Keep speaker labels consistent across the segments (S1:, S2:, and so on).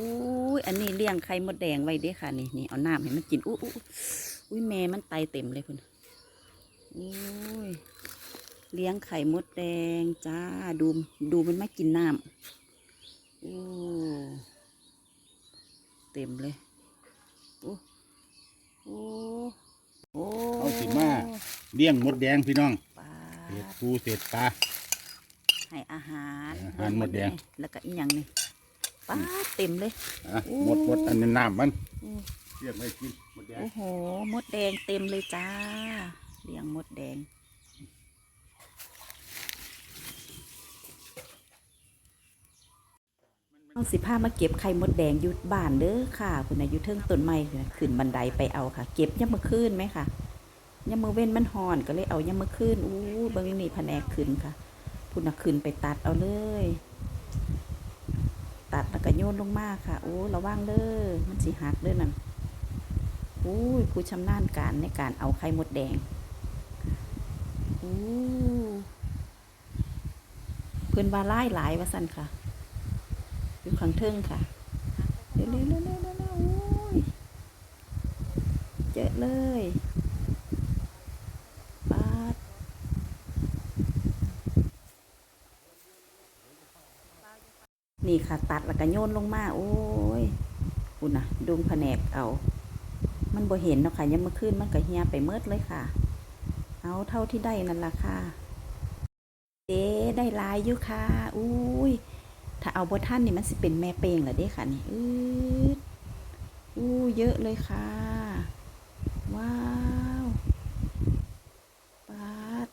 S1: อุ้ยอันนี้เลี้ยงไข่มดแดงไว้เด้ค่ะนี่นี่เอาน้ำให้มันกินอู้อู้อุ้ยแม่มันไตเต็มเลยคุณอุ้ยเลี้ยงไข่มดแดงจ้าดูดูมันไม่กินน้ำโอ้เต็มเลยโอ้โอ้โอ้
S2: เอาสิมาเลี้ยงมดแดงพี่น้อง
S1: ปลา
S2: เศษปูเศษปลา
S1: ให้อาหาร
S2: อาหารมดแดง
S1: แล้วก็อีกอย่างหนึง ปลาเต็มเลย
S2: อะ
S1: โอ้
S2: หมดหมดอันนี้น้ำมัน
S1: อืม
S2: เลี้ยงไม่กินมดแดง
S1: โอ้โห มดแดงเต็มเลยจ้าเลี้ยงมดแดง เอาสิผ้ามาเก็บไข่มดแดงอยุดบ้านเด้อค่ะคุณอายุเทิงต้นไม้คุณน่ะขึ้นบันไดไปเอาค่ะ เก็บย่ำมือคืนไหมค่ะย่ำมือเว้นมันหอนก็เลยเอาย่ำมือคืนอู้เบางนี่แผนกขึ้นค่ะ พุ่นน่ะขึ้นไปตัดเอาเลย ตัดแล้วก็โยนลงมาค่ะ โอ้ระวังเด้อมันสิหักเด้อนั่นอู้ยผู้ชำนาญการในการเอาไข่มดแดงอู้เพื่อนว่าไล่หลายว่าสั่นค่ะ อยู่ข้างเทิงค่ะเร็วๆเร็วๆเร็วๆเร็วๆอู้ยเจอะเลยปาด นี่ค่ะ ตัดแล้วก็โยนลงมา โอ้ยคุณนะดุงแผนกเอา มันบ่เห็นเนาะค่ะยังมื่อคืนมันก็เฮียไปเมิดเลยค่ะ เอาเท่าที่ได้นั่นละค่ะเอ๊ได้ลายอยู่ค่ะอุ้ยถ้าเอาบ่ท่านนี่มันสิเป็นแม่เปงเหรอเด้ค่ะนี่อืดอู้เยอะเลยค่ะ ว้าวปาด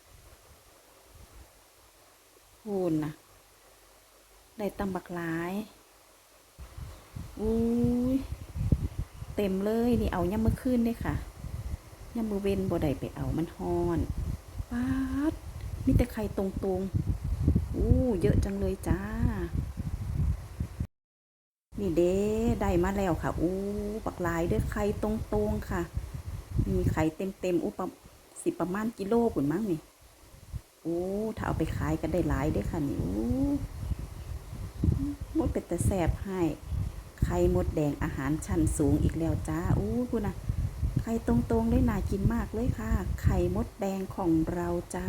S1: โหนนะ ได้ตำบักหลายอุ้ยเต็มเลยนี่เอาย่ำมือขึ้นเลยค่ะย่ำมือเว้นบ่ได้ไปเอามันฮอนป๊าดมีแต่ไข่ตรงๆอู้เยอะจังเลยจ้า นี่เด้ได้มาแล้วค่ะอู้ปักหลายเด้วยไข่ตรงๆค่ะ มีไข่เต็มๆอู้ประสิประมาณกิโลปุ่นมั้งนี่โอ้ถ้าเอาไปขายก็ได้หลายด้วยค่ะนี่อู้ มดเป็นแต่แสบให้ไข่มดแดงอาหารชั้นสูงอีกแล้วจ้าอู้คุณนะไข่ตรงๆเลยน่ากินมากเลยค่ะ ไข่มดแดงของเราจ้า